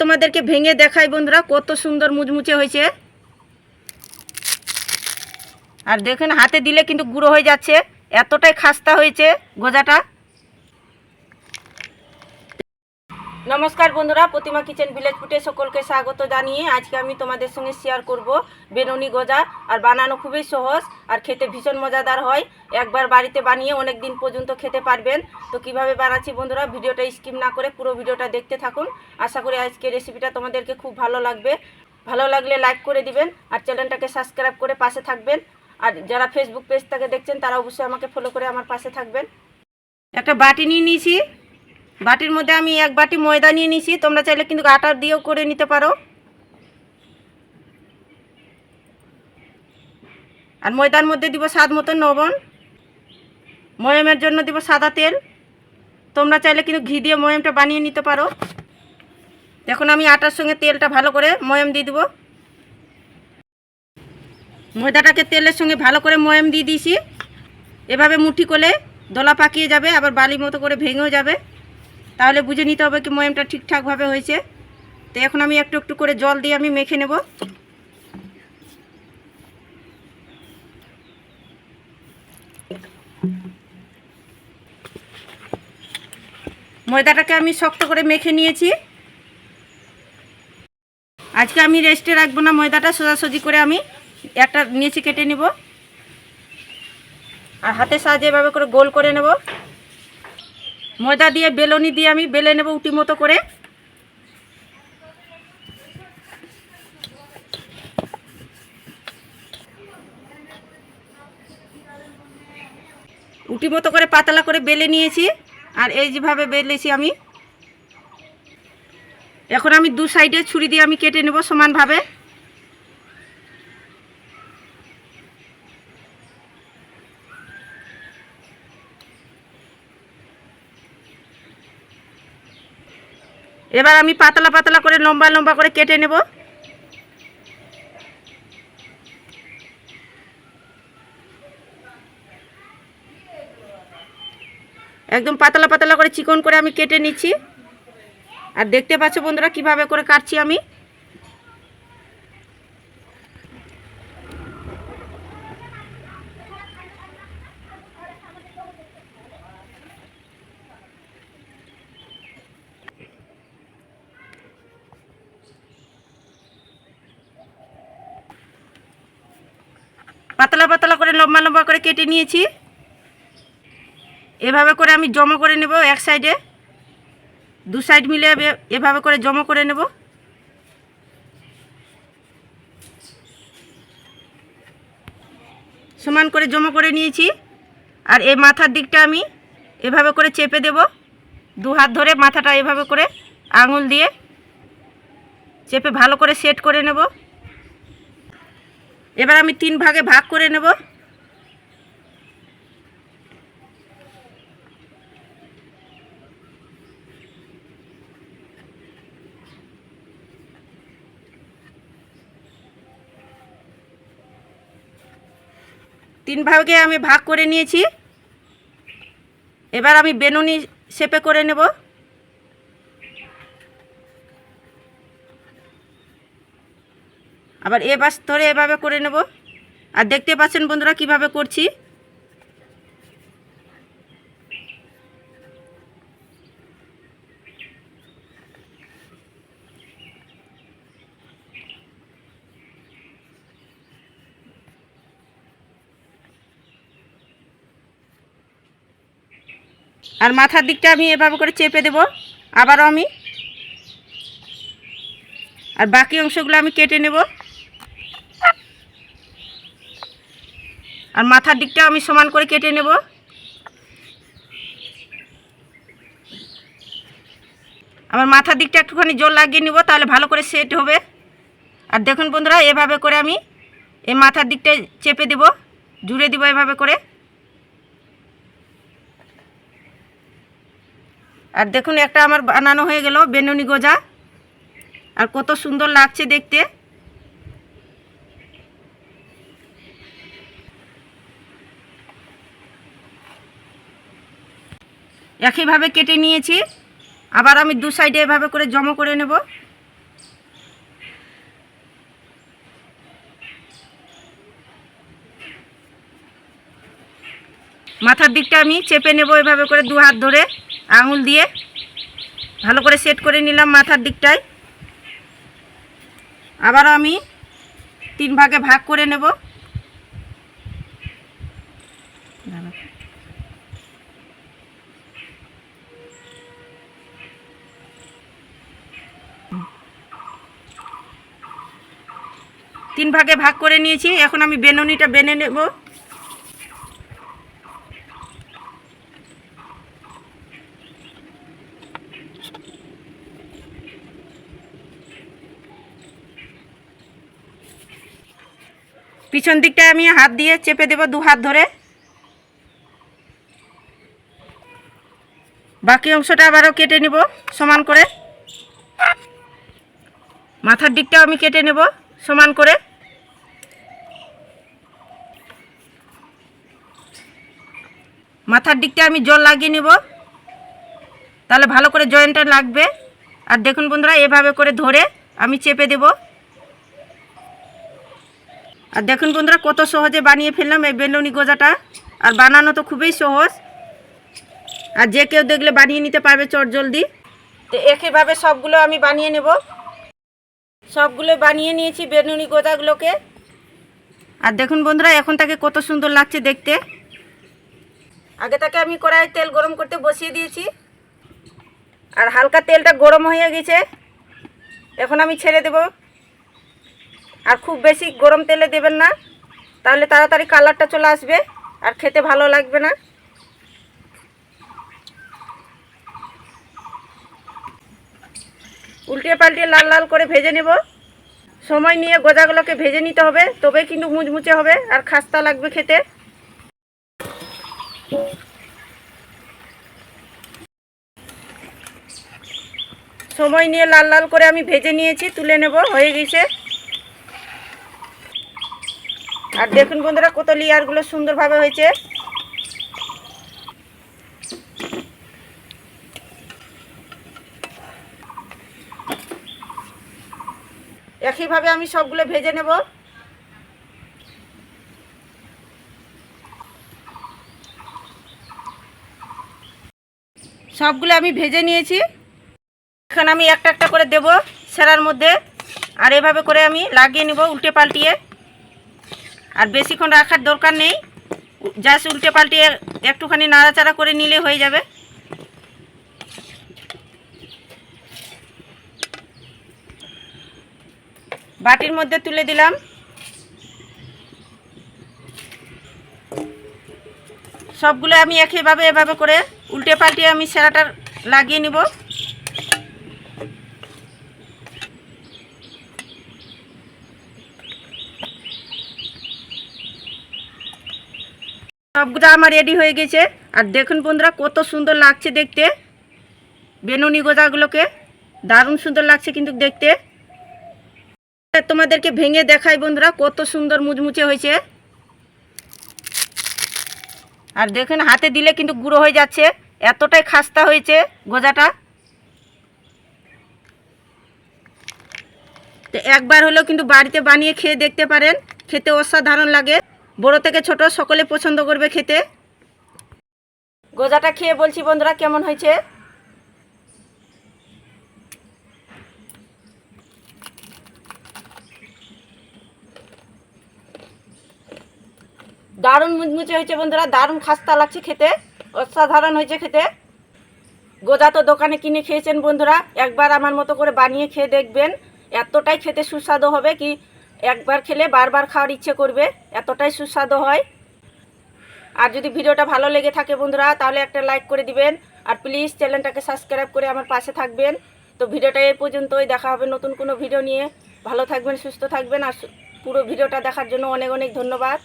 তোমাদেরকে ভেঙে দেখাই, বন্ধুরা, কত সুন্দর মুচমুচে হয়েছে। আর দেখুন, হাতে দিলে কিন্তু গুঁড়ো হয়ে যাচ্ছে, এতটাই খাস্তা হয়েছে গজাটা। নমস্কার বন্ধুরা, প্রতিমা কিচেন ভিলেজ ফুটে সকলকে স্বাগত জানিয়ে আজকে আমি তোমাদের সঙ্গে শেয়ার করব বেনুনি গজা আর বানানো খুবই সহজ আর খেতে ভীষণ মজাদার হয়। একবার বাড়িতে বানিয়ে অনেক দিন পর্যন্ত খেতে পারবেন। তো কীভাবে বানাচ্ছি বন্ধুরা, ভিডিওটা স্কিপ না করে পুরো ভিডিওটা দেখতে থাকুন। আশা করি আজকে রেসিপিটা তোমাদেরকে খুব ভালো লাগবে। ভালো লাগলে লাইক করে দিবেন আর চ্যানেলটাকে সাবস্ক্রাইব করে পাশে থাকবেন। আর যারা ফেসবুক পেজ থেকে দেখছেন, তারা অবশ্যই আমাকে ফলো করে আমার পাশে থাকবেন। একটা বাটি নিয়ে নিয়েছি। বাটির মধ্যে আমি এক বাটি ময়দা নিয়ে নিয়েছি তোমরা চাইলে কিন্তু আটা দিয়েও করে নিতে পারো। আর ময়দার মধ্যে দিব স্বাদ মতো লবণ। ময়মের জন্য দিব সাদা তেল। তোমরা চাইলে কিন্তু ঘি দিয়ে ময়মটা বানিয়ে নিতে পারো। এখন আমি আটার সঙ্গে তেলটা ভালো করে ময়ম দিয়ে দিব। ময়দাটাকে তেলের সঙ্গে ভালো করে ময়ম দিয়ে দিয়েছি। এভাবে মুঠি করলে দোলা পাকিয়ে যাবে, আবার বালি মতো করে ভেঙেও যাবে। তাহলে বুঝে নিতে হবে কি ময়মটা ঠিকঠাকভাবে হয়েছে। তো এখন আমি একটু একটু করে জল দিয়ে আমি মেখে নেব। ময়দাটাকে আমি শক্ত করে মেখে নিয়েছি। আজকে আমি রেস্টে রাখব না ময়দাটা, সোজাসুজি করে আমি একটা নিয়েছি কেটে নেব। আর হাতের সাহায্যে এভাবে করে গোল করে নেব। ময়দা দিয়ে, বেলনি দিয়ে আমি বেলে নেব উটি মতো করে। উটি মতো করে পাতলা করে বেলে নিয়েছি, আর এই যেভাবে বেলেছি আমি। এখন আমি দু সাইডে ছুরি দিয়ে আমি কেটে নেব সমানভাবে। এবার আমি পাতলা পাতলা করে, লম্বা লম্বা করে কেটে নেব। একদম পাতলা পাতলা করে চিকন করে আমি কেটে নিচ্ছি। আর দেখতে পাচ্ছ বন্ধুরা কীভাবে করে কাটছি আমি। পাতলা পাতলা করে, লম্বা লম্বা করে কেটে নিয়েছি। এভাবে করে আমি জমা করে নেব এক সাইডে দু সাইড মিলে এভাবে করে জমা করে নেব। সমান করে জমা করে নিয়েছি। আর এই মাথার দিকটা আমি এভাবে করে চেপে দেব। দু হাত ধরে মাথাটা এভাবে করে আঙুল দিয়ে চেপে ভালো করে সেট করে নেব। এবার আমি তিন ভাগে ভাগ করে নেব। তিন ভাগে আমি ভাগ করে নিয়েছি। এবার আমি বেনুনি শেপে করে নেব। আবার এ বাস ধরে এভাবে করে নেব। আর দেখতে পাচ্ছেন বন্ধুরা কীভাবে করছি? আর মাথার দিকটা আমি এভাবে করে চেপে দেব, আবারও আমি। আর বাকি অংশগুলো আমি কেটে নেব। আর মাথার দিকটা আমি সমান করে কেটে নেব। আমার মাথার দিকটা একটুখানি জোর লাগিয়ে নেব, তাহলে ভালো করে সেট হবে। আর দেখুন বন্ধুরা, এভাবে করে আমি এই মাথার দিকটা চেপে দেব, জুড়ে দেবো এভাবে করে। আর দেখুন, একটা আমার বানানো হয়ে গেল বেনুনি গোজা। আর কত সুন্দর লাগছে দেখতে। একইভাবে কেটে নিয়েছি। আবার আমি দু সাইডে এভাবে করে জমা করে নেব। মাথার দিকটা আমি চেপে নেব এভাবে করে দু হাত ধরে আঙুল দিয়ে। ভালো করে সেট করে নিলাম মাথার দিকটায়। আবার আমি তিন ভাগে ভাগ করে নেব। তিন ভাগে ভাগ করে নিয়েছি। এখন আমি বেনুনিটা বেনে নেব। পিছন দিকটায় আমি হাত দিয়ে চেপে দেব দু হাত ধরে। বাকি অংশটা আবারও কেটে নেব সমান করে। মাথার দিকটাও আমি কেটে নেব সমান করে। মাথার দিকটা আমি জল লাগিয়ে নেব। তাহলে ভালো করে জয়েন্টটা লাগবে। আর দেখুন বন্ধুরা, এভাবে করে ধরে আমি চেপে দেব। আর দেখুন বন্ধুরা, কত সহজে বানিয়ে ফেললাম এই বেলুনি গোজাটা। আর বানানো তো খুবই সহজ। আর যে কেউ দেখলে বানিয়ে নিতে পারবে চট জলদি। তো একইভাবে সবগুলো আমি বানিয়ে নেব। সবগুলো বানিয়ে নিয়েছি বেলুনি গোজাগুলোকে। আর দেখুন বন্ধুরা, এখন তাকে কত সুন্দর লাগছে দেখতে। আগে তাকে আমি কড়াই তেল গরম করতে বসিয়ে দিয়েছি। আর হালকা তেলটা গরম হয়ে গেছে। এখন আমি ছেড়ে দেব। আর খুব বেশি গরম তেলে দেবেন না। তাহলে তাড়াতাড়ি কালারটা চলে আসবে আর খেতে ভালো লাগবে না। উল্টে পাল্টে লাল লাল করে ভেজে নেব। সময় নিয়ে গোজাগুলোকে ভেজে নিতে হবে তবে কিন্তু মুচমুচে হবে আর খাস্তা লাগবে খেতে। সময় নিয়ে লাল লাল করে আমি ভেজে নিয়েছি, তুলে নেব, হয়ে গেছে। আর দেখুন বন্ধুরা কত লেয়ারগুলো সুন্দরভাবে হয়েছে। একইভাবে আমি সবগুলো ভেজে নেব। সবগুলো আমি ভেজে নিয়েছি। এখন আমি একটা একটা করে দেব সেরার মধ্যে। আর এভাবে করে আমি লাগিয়ে নিব উল্টে পাল্টিয়ে। আর বেশিক্ষণ রাখার দরকার নেই। জাস্ট উল্টে পাল্টিয়ে একটুখানি নাড়াচাড়া করে নিলে হয়ে যাবে। বাটির মধ্যে তুলে দিলাম। সবগুলো আমি একইভাবে এভাবে করে উল্টে পাল্টিয়ে আমি সেরাটা লাগিয়ে নিব। সবগুলো আমার রেডি হয়ে গেছে। আর দেখুন বন্ধুরা, কত সুন্দর লাগছে দেখতে। বেনুনি গোজাগুলোকে দারুণ সুন্দর লাগছে কিন্তু দেখতে। তোমাদেরকে ভেঙে দেখাই বন্ধুরা, কত সুন্দর মুচমুচে হয়েছে। আর দেখুন, হাতে দিলে কিন্তু গুঁড়ো হয়ে যাচ্ছে। এতটাই খাস্তা হয়েছে গোজাটা। তো একবার হলেও কিন্তু বাড়িতে বানিয়ে খেয়ে দেখতে পারেন। খেতে অসাধারণ লাগে। বড় থেকে ছোট সকলে পছন্দ করবে খেতে? গোজাটা খেয়ে বলছি বন্ধুরা, কেমন হয়েছে? দারুণ মুচমুচে হয়েছে বন্ধুরা, দারুণ খাস্তা লাগছে খেতে, অসাধারণ হয়েছে খেতে। গোজা তো দোকানে কিনে খেয়েছেন বন্ধুরা, একবার আমার মতো করে বানিয়ে খেয়ে দেখবেন, এতটাই খেতে সুস্বাদু হবে কি একবার খেলে বারবার খাওয়ার ইচ্ছে করবে, এতটাই সুস্বাদু হয়। আর যদি ভিডিওটা ভালো লেগে থাকে বন্ধুরা, তাহলে একটা লাইক করে দিবেন। আর প্লিজ চ্যানেলটাকে সাবস্ক্রাইব করে আমার পাশে থাকবেন। তো ভিডিওটা এই পর্যন্তই, দেখা হবে নতুন কোনো ভিডিও নিয়ে। ভালো থাকবেন, সুস্থ থাকবেন, আর পুরো ভিডিওটা দেখার জন্য অনেক অনেক ধন্যবাদ।